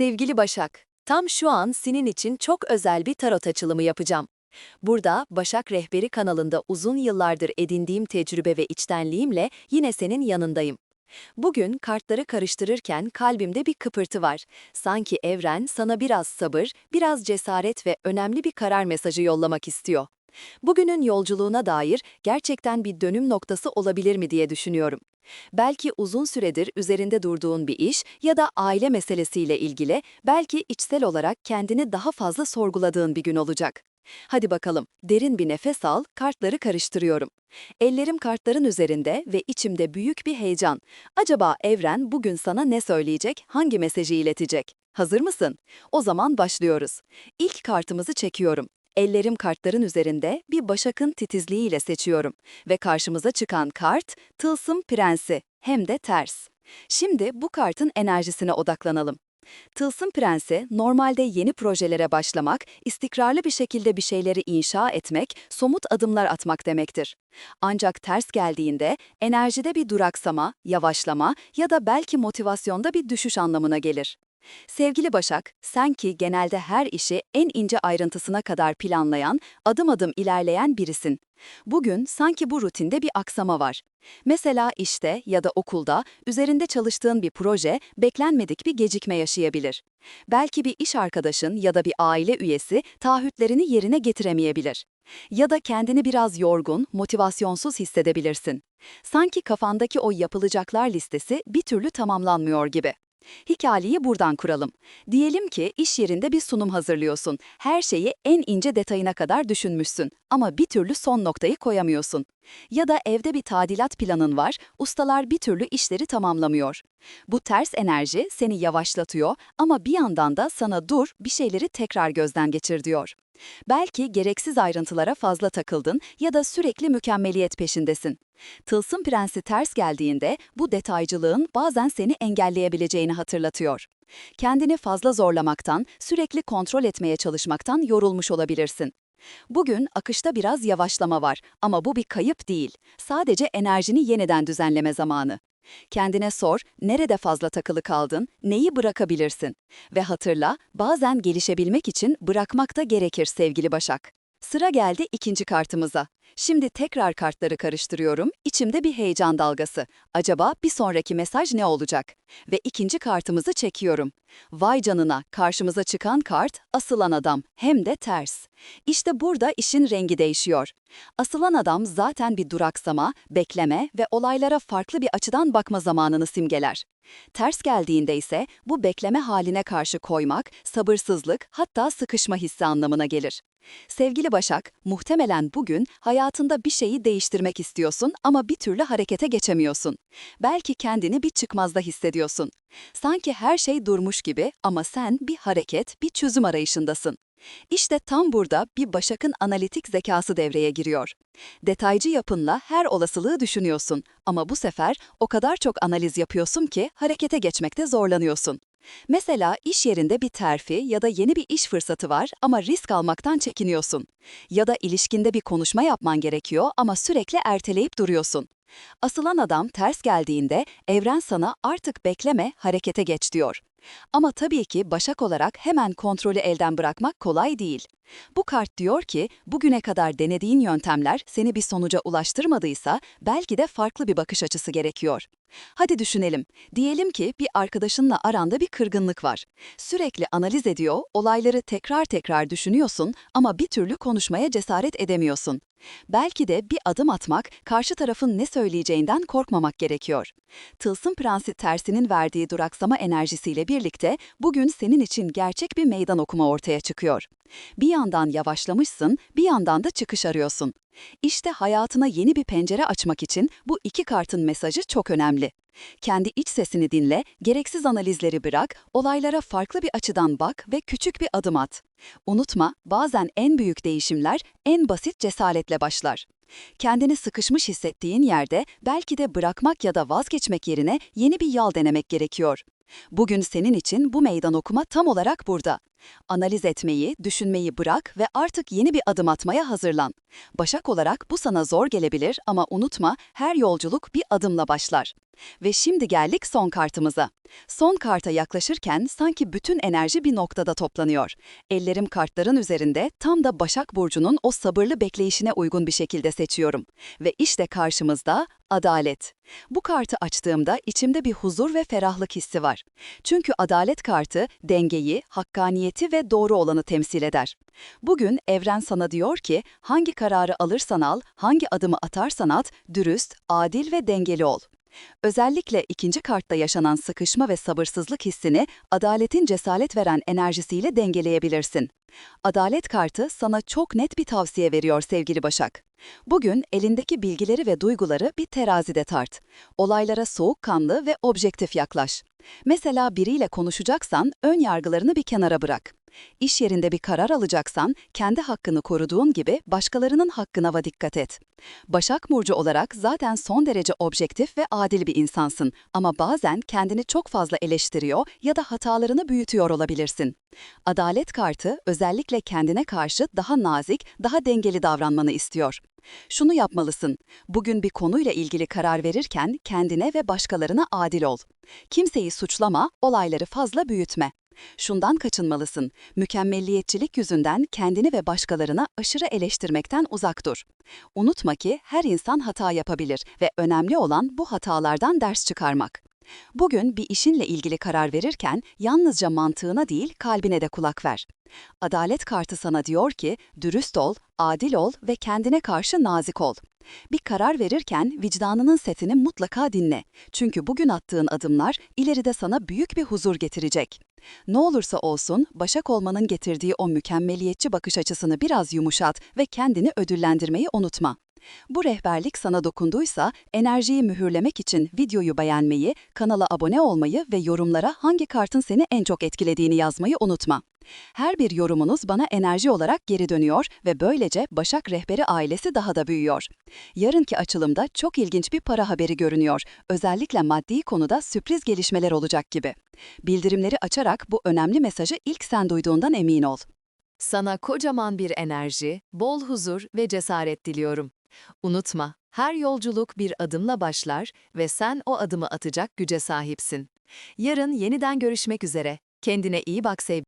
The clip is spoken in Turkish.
Sevgili Başak, tam şu an senin için çok özel bir tarot açılımı yapacağım. Burada Başak Rehberi kanalında uzun yıllardır edindiğim tecrübe ve içtenliğimle yine senin yanındayım. Bugün kartları karıştırırken kalbimde bir kıpırtı var. Sanki evren sana biraz sabır, biraz cesaret ve önemli bir karar mesajı yollamak istiyor. Bugünün yolculuğuna dair gerçekten bir dönüm noktası olabilir mi diye düşünüyorum. Belki uzun süredir üzerinde durduğun bir iş ya da aile meselesiyle ilgili, belki içsel olarak kendini daha fazla sorguladığın bir gün olacak. Hadi bakalım, derin bir nefes al, kartları karıştırıyorum. Ellerim kartların üzerinde ve içimde büyük bir heyecan. Acaba evren bugün sana ne söyleyecek, hangi mesajı iletecek? Hazır mısın? O zaman başlıyoruz. İlk kartımızı çekiyorum. Ellerim kartların üzerinde bir başakın titizliğiyle seçiyorum ve karşımıza çıkan kart Tılsım Prensi hem de ters. Şimdi bu kartın enerjisine odaklanalım. Tılsım Prensi normalde yeni projelere başlamak, istikrarlı bir şekilde bir şeyleri inşa etmek, somut adımlar atmak demektir. Ancak ters geldiğinde enerjide bir duraksama, yavaşlama ya da belki motivasyonda bir düşüş anlamına gelir. Sevgili Başak, sen ki genelde her işi en ince ayrıntısına kadar planlayan, adım adım ilerleyen birisin. Bugün sanki bu rutinde bir aksama var. Mesela işte ya da okulda üzerinde çalıştığın bir proje beklenmedik bir gecikme yaşayabilir. Belki bir iş arkadaşın ya da bir aile üyesi taahhütlerini yerine getiremeyebilir. Ya da kendini biraz yorgun, motivasyonsuz hissedebilirsin. Sanki kafandaki o yapılacaklar listesi bir türlü tamamlanmıyor gibi. Hikayeyi buradan kuralım. Diyelim ki iş yerinde bir sunum hazırlıyorsun. Her şeyi en ince detayına kadar düşünmüşsün ama bir türlü son noktayı koyamıyorsun. Ya da evde bir tadilat planın var, ustalar bir türlü işleri tamamlamıyor. Bu ters enerji seni yavaşlatıyor ama bir yandan da sana dur, bir şeyleri tekrar gözden geçir diyor. Belki gereksiz ayrıntılara fazla takıldın ya da sürekli mükemmeliyet peşindesin. Tılsım prensi ters geldiğinde bu detaycılığın bazen seni engelleyebileceğini hatırlatıyor. Kendini fazla zorlamaktan, sürekli kontrol etmeye çalışmaktan yorulmuş olabilirsin. Bugün akışta biraz yavaşlama var ama bu bir kayıp değil. Sadece enerjini yeniden düzenleme zamanı. Kendine sor, nerede fazla takılı kaldın, neyi bırakabilirsin? Ve hatırla, bazen gelişebilmek için bırakmak da gerekir sevgili Başak. Sıra geldi ikinci kartımıza. Şimdi tekrar kartları karıştırıyorum, içimde bir heyecan dalgası. Acaba bir sonraki mesaj ne olacak? Ve ikinci kartımızı çekiyorum. Vay canına, karşımıza çıkan kart, asılan adam, hem de ters. İşte burada işin rengi değişiyor. Asılan adam zaten bir duraksama, bekleme ve olaylara farklı bir açıdan bakma zamanını simgeler. Ters geldiğinde ise bu bekleme haline karşı koymak, sabırsızlık hatta sıkışma hissi anlamına gelir. Sevgili Başak, muhtemelen bugün hayatında bir şeyi değiştirmek istiyorsun ama bir türlü harekete geçemiyorsun. Belki kendini bir çıkmazda hissediyorsun. Sanki her şey durmuş gibi ama sen bir hareket, bir çözüm arayışındasın. İşte tam burada bir Başak'ın analitik zekası devreye giriyor. Detaycı yapınla her olasılığı düşünüyorsun ama bu sefer o kadar çok analiz yapıyorsun ki harekete geçmekte zorlanıyorsun. Mesela iş yerinde bir terfi ya da yeni bir iş fırsatı var ama risk almaktan çekiniyorsun. Ya da ilişkinde bir konuşma yapman gerekiyor ama sürekli erteleyip duruyorsun. Asılan adam ters geldiğinde evren sana artık bekleme, harekete geç diyor. Ama tabii ki Başak olarak hemen kontrolü elden bırakmak kolay değil. Bu kart diyor ki, bugüne kadar denediğin yöntemler seni bir sonuca ulaştırmadıysa belki de farklı bir bakış açısı gerekiyor. Hadi düşünelim. Diyelim ki bir arkadaşınla aranda bir kırgınlık var. Sürekli analiz ediyor, olayları tekrar tekrar düşünüyorsun ama bir türlü konuşmaya cesaret edemiyorsun. Belki de bir adım atmak, karşı tarafın ne söyleyeceğinden korkmamak gerekiyor. Tılsım Prensi tersinin verdiği duraksama enerjisiyle birlikte bugün senin için gerçek bir meydan okuma ortaya çıkıyor. Bir yandan yavaşlamışsın, bir yandan da çıkış arıyorsun. İşte hayatına yeni bir pencere açmak için bu iki kartın mesajı çok önemli. Kendi iç sesini dinle, gereksiz analizleri bırak, olaylara farklı bir açıdan bak ve küçük bir adım at. Unutma, bazen en büyük değişimler en basit cesaretle başlar. Kendini sıkışmış hissettiğin yerde belki de bırakmak ya da vazgeçmek yerine yeni bir yol denemek gerekiyor. Bugün senin için bu meydan okuma tam olarak burada. Analiz etmeyi, düşünmeyi bırak ve artık yeni bir adım atmaya hazırlan. Başak olarak bu sana zor gelebilir ama unutma her yolculuk bir adımla başlar. Ve şimdi geldik son kartımıza. Son karta yaklaşırken sanki bütün enerji bir noktada toplanıyor. Ellerim kartların üzerinde tam da Başak Burcu'nun o sabırlı bekleyişine uygun bir şekilde seçiyorum. Ve işte karşımızda adalet. Bu kartı açtığımda içimde bir huzur ve ferahlık hissi var. Çünkü adalet kartı dengeyi, hakkaniyeti ve doğru olanı temsil eder. Bugün evren sana diyor ki hangi kararı alırsan al, hangi adımı atarsan at, dürüst, adil ve dengeli ol. Özellikle ikinci kartta yaşanan sıkışma ve sabırsızlık hissini adaletin cesaret veren enerjisiyle dengeleyebilirsin. Adalet kartı sana çok net bir tavsiye veriyor sevgili Başak. Bugün elindeki bilgileri ve duyguları bir terazide tart. Olaylara soğukkanlı ve objektif yaklaş. Mesela biriyle konuşacaksan ön yargılarını bir kenara bırak. İş yerinde bir karar alacaksan kendi hakkını koruduğun gibi başkalarının hakkına da dikkat et. Başak Burcu olarak zaten son derece objektif ve adil bir insansın ama bazen kendini çok fazla eleştiriyor ya da hatalarını büyütüyor olabilirsin. Adalet kartı özellikle kendine karşı daha nazik, daha dengeli davranmanı istiyor. Şunu yapmalısın. Bugün bir konuyla ilgili karar verirken kendine ve başkalarına adil ol. Kimseyi suçlama, olayları fazla büyütme. Şundan kaçınmalısın. Mükemmelliyetçilik yüzünden kendini ve başkalarına aşırı eleştirmekten uzak dur. Unutma ki her insan hata yapabilir ve önemli olan bu hatalardan ders çıkarmak. Bugün bir işinle ilgili karar verirken yalnızca mantığına değil kalbine de kulak ver. Adalet kartı sana diyor ki dürüst ol, adil ol ve kendine karşı nazik ol. Bir karar verirken vicdanının sesini mutlaka dinle. Çünkü bugün attığın adımlar ileride sana büyük bir huzur getirecek. Ne olursa olsun Başak olmanın getirdiği o mükemmeliyetçi bakış açısını biraz yumuşat ve kendini ödüllendirmeyi unutma. Bu rehberlik sana dokunduysa enerjiyi mühürlemek için videoyu beğenmeyi, kanala abone olmayı ve yorumlara hangi kartın seni en çok etkilediğini yazmayı unutma. Her bir yorumunuz bana enerji olarak geri dönüyor ve böylece Başak Rehberi ailesi daha da büyüyor. Yarınki açılımda çok ilginç bir para haberi görünüyor. Özellikle maddi konuda sürpriz gelişmeler olacak gibi. Bildirimleri açarak bu önemli mesajı ilk sen duyduğundan emin ol. Sana kocaman bir enerji, bol huzur ve cesaret diliyorum. Unutma, her yolculuk bir adımla başlar ve sen o adımı atacak güce sahipsin. Yarın yeniden görüşmek üzere. Kendine iyi bak sevgilim.